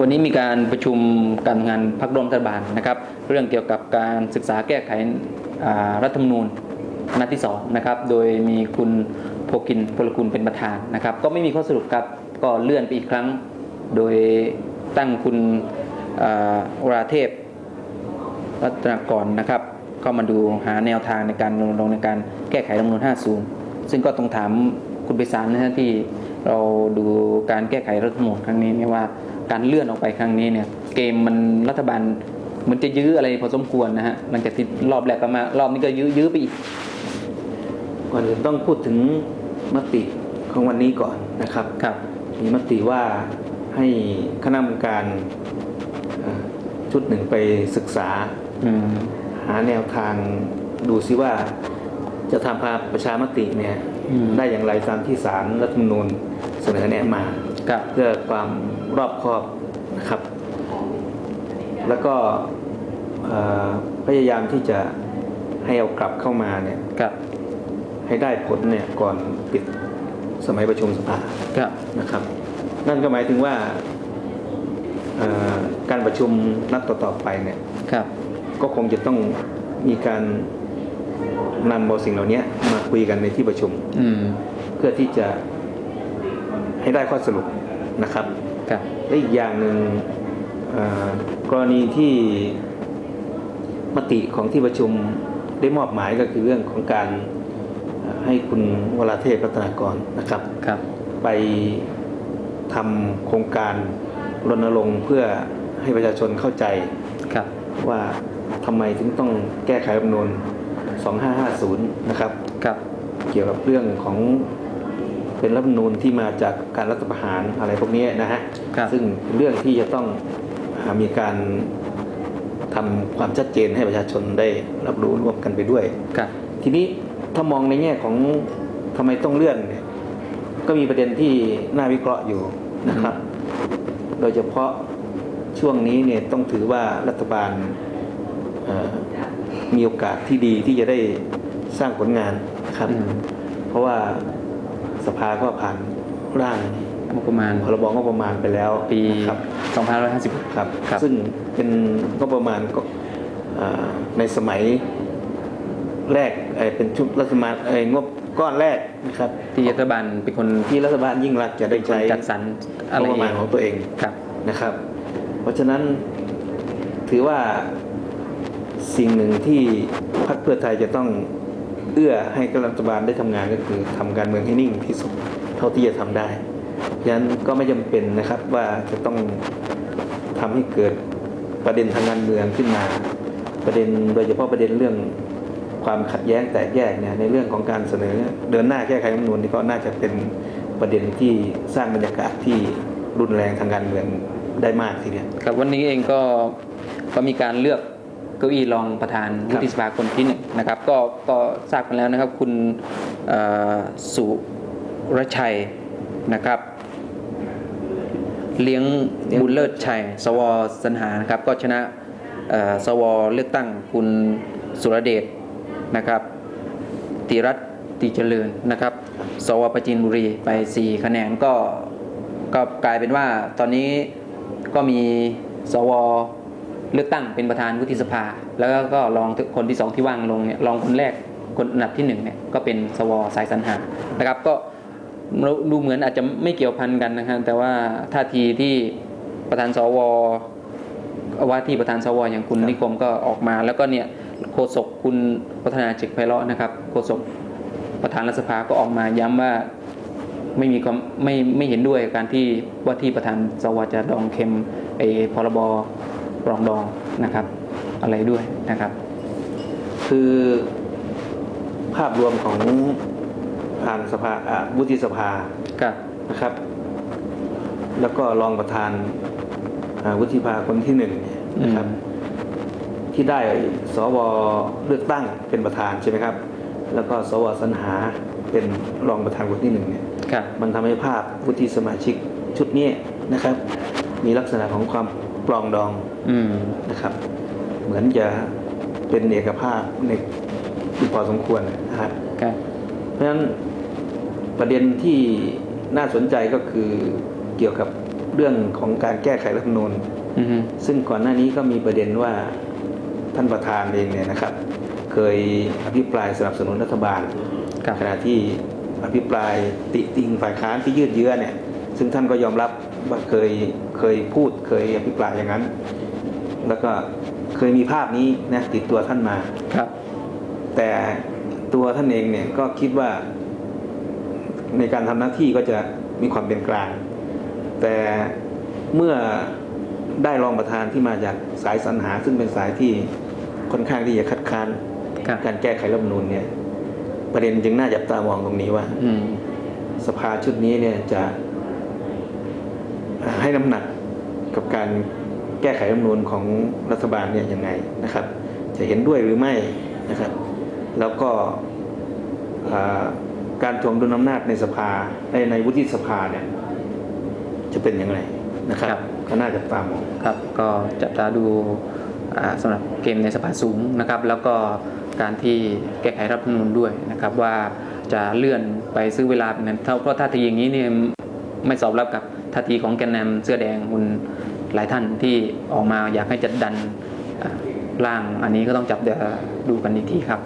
วันนี้มีการประชุมการทำงานพักร่วมรัฐบาลนะครับ เรื่องเกี่ยวกับการศึกษาแก้ไขรัฐธรรมนูญนัดที่สองนะครับโดยมีคุณโพกินพลกุลเป็นประธานนะครับ ก็ไม่มีข้อสรุปครับก็เลื่อนไปอีกครั้ง โดยตั้งคุณอ่าวราเทพรัตนกรนะครับเข้ามาดูหาแนวทางในการรณรงในการแก้ไขรัฐธรรมนูญ50 ซึ่งก็ต้องถามคุณไปสารนะฮะที่เราดูการแก้ไขรัฐธรรมนูญครั้งนี้เนี่ยว่า การเลื่อนออกไปครั้งนี้เนี่ยเกมมันรัฐบาลเหมันจะยื้ออะไรพอสมควรนะฮะหลังจากที่รอบแรกก็มารอบนี้ก็ยื้อยื้อไปอีกก่อนอื่นต้องพูดถึงมติของวันนี้ก่อนนะครับครับ มีมติว่าให้คณะกรรมการเอ่อชุดหนึ่งไปศึกษาอืมหาแนวทางดูซิว่าจะทำพาประชามติเนี่ยอืมได้อย่างไรตามที่สารรัฐธรรมนูญเสนอแนะมา ครับเพื่อความรอบคอบนะครับ แล้วก็เอ่อพยายามที่จะให้เอากลับเข้ามาเนี่ยครับให้ได้ผลเนี่ยก่อนปิดสมัยประชุมสภาครับนะครับ นั่นก็หมายถึงว่าเอ่อการประชุมนัดต่อๆไปเนี่ยครับก็คงจะต้องมีการนำเอาสิ่งเหล่านี้มาคุยกันในที่ประชุมอืมเพื่อที่จะให้ได้ข้อสรุป นะครับครับและอีกอย่างหนึ่งเอ่อกรณีที่มติของที่ประชุมได้มอบหมายก็คือเรื่องของการเอ่อให้คุณวราเทพรัตนากรนะครับครับ ไปทำโครงการรณรงค์เพื่อให้ประชาชนเข้าใจครับว่าทำไมถึงต้องแก้ไขรัฐธรรมนูญ2550 นะครับครับ เกี่ยวกับเรื่องของ เป็นรัฐธรรมนูญที่มาจากการรัฐประหารอะไรพวกนี้นะฮะครับซึ่งเป็นเรื่องที่จะต้องอามีการทำความชัดเจนให้ประชาชนได้รับรู้ร่วมกันไปด้วยครับทีนี้ถ้ามองในแง่ของทำไมต้องเลื่อนเนี่ยก็มีประเด็นที่น่าวิเคราะห์อยู่นะครับ โดยเฉพาะช่วงนี้เนี่ยต้องถือว่ารัฐบาลเอ่อมีโอกาสที่ดีที่จะได้สร้างผลงานนะครับอืมเพราะว่า สภาก็ผ่านร่างงบประมาณ พรบงบประมาณไปแล้วปีนะครับ2550ครับครับ ซึ่งเป็นงบประมาณก็อ่าในสมัยแรกเอ่อเป็นชุดรัฐบาลเอ่องบก้อนแรกนะครับที่รัฐบาลเป็นคนที่รัฐบาลยิ่งรักษณ์จะได้ใช้จัดสรรงอะไรบประมาณของตัวเองครับนะครับ เพราะฉะนั้นถือว่าสิ่งหนึ่งที่พรรคเพื่อไทยจะต้อง เอื้อให้รัฐบาลได้ทำงานก็คือทำการเมืองให้นิ่งที่สุดเท่าที่จะทำได้ฉะนั้นก็ไม่จำเป็นนะครับว่าจะต้องทำให้เกิดประเด็นทางการเมืองขึ้นมา ประเด็นโดยเฉพาะประเด็นเรื่องความขัดแย้งแตกแยกเนี่ยในเรื่องของการเสนอเดินหน้าแก้ไขรัฐมนูญนี่ก็น่าจะเป็นประเด็นที่สร้างบรรยากาศที่รุนแรงทางการเมืองได้มากทีเดียวครับวันนี้เองก็ก็มีการเลือก เก้าอี้รองประธานวุฒิสภาคนที่หนึ่งนะครับก็ก็ทราบกันแล้วนะครับคุณสุรชัยนะครับเลี้ยงบุญเลิศชัย สวสรรหานะครับก็ชนะสวเลือกตั้งคุณสุรเดชนะครับติรัตติเจริญนะครับ สวประจินบุรีไป 4 คะแนนก็ก็กลายเป็นว่าตอนนี้ก็มีสว เลือกตั้งเป็นประธานวุฒิสภา แล้วก็รองคนที่สองที่ว่างลงเนี่ยรองคนแรกคนอันดับที่หนึ่งเนี่ยก็เป็นสวสายสรรหานะครับ ก็ดูเหมือนอาจจะไม่เกี่ยวพันกันนะครับแต่ว่าท่าทีที่ประธานสวว่าที่ประธานสวอย่างคุณนิคมก็ออกมา แล้วก็เนี่ยโฆษกคุณพัฒนาจิตไพเราะนะครับโฆษกประธานรัฐสภาก็ออกมาย้ำว่าไม่มีความไม่ไม่เห็นด้วยการที่ว่าที่ประธานสวจะดองเค็มไอ้พรบ รองดองนะครับ อะไรด้วยนะครับ คือภาพรวมของทางสภาอ่าวุฒิสภาครับนะครับ แล้วก็รองประธานอ่าวุฒิสภาคนที่หนึ่งเนี่ยนะครับ ที่ได้สวเลือกตั้งเป็นประธานใช่ไหมครับ แล้วก็สวสรรหาเป็นรองประธานคนที่หนึ่งเนี่ยครับมันทำให้ภาพวุฒิสมาชิกชุดนี้นะครับ มีลักษณะของความ ปลองดองอืมนะครับ เหมือนจะเป็นเอกภาพในที่พอสมควรนะครับครับเพราะฉะนั้นประเด็นที่น่าสนใจก็คือเกี่ยวกับเรื่องของการแก้ไขรัฐธรรมนูญอือฮึซึ่งก่อนหน้านี้ก็มีประเด็นว่าท่านประธานเองเนี่ยนะครับ เคยอภิปรายสนับสนุนรัฐบาลครับขณะที่อภิปรายติติงฝ่ายค้านที่ยืดเยื้อเนี่ย ซึ่งท่านก็ยอมรับว่าเคยเคยพูดเคยอภิปรายอย่างนั้น แล้วก็เคยมีภาพนี้นะติดตัวท่านมาครับ แต่ตัวท่านเองเนี่ยก็คิดว่าในการทำหน้าที่ก็จะมีความเป็นกลาง แต่เมื่อได้รองประธานที่มาจากสายสรรหา ซึ่งเป็นสายที่ค่อนข้างที่จะคัดค้านครับการแก้ไขรัฐธรรมนูญเนี่ย ประเด็นจึงน่าจับตามองตรงนี้ว่าอืมสภาชุดนี้เนี่ยจะ ให้น้ำหนักกับการแก้ไขรัฐธรรมนูญของรัฐบาลเนี่ยยังไงนะครับ จะเห็นด้วยหรือไม่นะครับ แล้วก็อ่าการทวงดุลอำนาจในสภาในในวุฒิสภาเนี่ยจะเป็นยังไงนะครับครับก็น่าจะตามองครับ ก็จับตาดูอ่าสำหรับเกมในสภาสูงนะครับ แล้วก็การที่แก้ไขรัฐธรรมนูญด้วยนะครับ ว่าจะเลื่อนไปซื้อเวลาเป็นนั้นเพราะท่าทีอย่างนี้เนี่ยไม่สอบรับกับ ท่าทีของแกนนำเสื้อแดงคุณหลายท่านที่ออกมาอยากให้จัดดันร่างอันนี้ก็ต้องจับเดี๋ยวดูกันอีกทีครับ